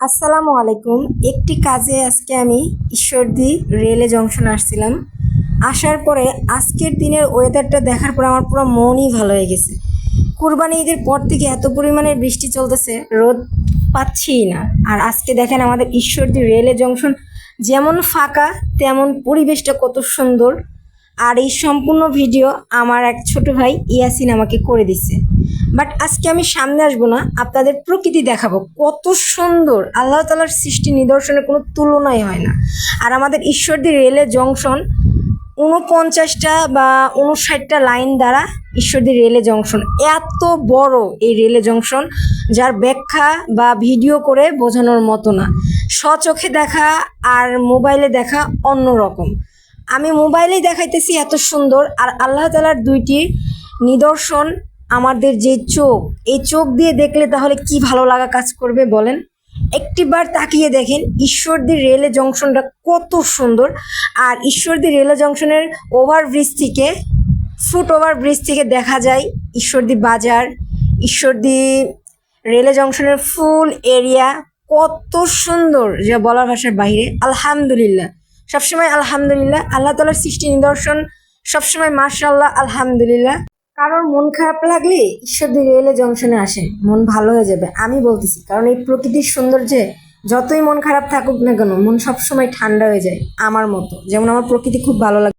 আসসালামু আলাইকুম। একটি কাজে আজকে আমি ঈশ্বরদী রেলে জংশন আসছিলাম। আসার পরে আজকের দিনের ওয়েদারটা দেখার পর আমার পুরো মনই ভালো হয়ে গেছে। কুরবানি ঈদের পর থেকে এত পরিমাণে বৃষ্টি চলতেছে, রোদ পাচ্ছিই না। আর আজকে দেখেন আমাদের ঈশ্বরদী রেলে জংশন যেমন ফাঁকা, তেমন পরিবেশটা কত সুন্দর। আর এই সম্পূর্ণ ভিডিও আমার এক ছোট ভাই ইয়াসিন আমাকে করে দিছে বাট আজকে আমি সামনে আসব না, আপনাদের প্রকৃতি দেখাবো। কত সুন্দর। আল্লাহ তালার সৃষ্টি নিদর্শনের কোনো তুলনাই হয় না। আর আমাদের ঈশ্বরদী রেলের জংশন উনপঞ্চাশটা বা উনষাটটা লাইন দ্বারা ঈশ্বরদী রেলে জংশন। এত বড় এই রেলে জংশন, যার ব্যাখ্যা বা ভিডিও করে বোঝানোর মতো না। স্বচোখে দেখা আর মোবাইলে দেখা অন্য রকম আমি মোবাইলেই দেখাইতেছি এত সুন্দর, আর আল্লাহ তালার দুইটি নিদর্শন আমাদের যে চোখ, এই চোখ দিয়ে দেখলে তাহলে কি ভালো লাগা কাজ করবে বলেন? একটিবার তাকিয়ে দেখেন ঈশ্বরদী রেলে জংশনটা কত সুন্দর। আর ঈশ্বরদী রেলে জংশনের ওভারব্রিজ থেকে ফুট ওভার ব্রিজ থেকে দেখা যায় ঈশ্বরদী বাজার, ঈশ্বরদী রেলে জংশনের ফুল এরিয়া কত সুন্দর, যা বলার ভাষার বাইরে আলহামদুলিল্লাহ। সবসময় আলহামদুলিল্লাহ। আল্লাহ তালার সৃষ্টি নিদর্শন সবসময় মার্শাল্লাহ আলহামদুলিল্লাহ। কারোর মন খারাপ লাগলে ঈশ্বরদী রেলে জংশনে আসে, মন ভালো হয়ে যাবে, আমি বলতেছি। কারণ এই প্রকৃতির সৌন্দর্যে যতই মন খারাপ থাকুক না কেন, মন সবসময় ঠান্ডা হয়ে যায়, আমার মতো। যেমন আমার প্রকৃতি খুব ভালো লাগে।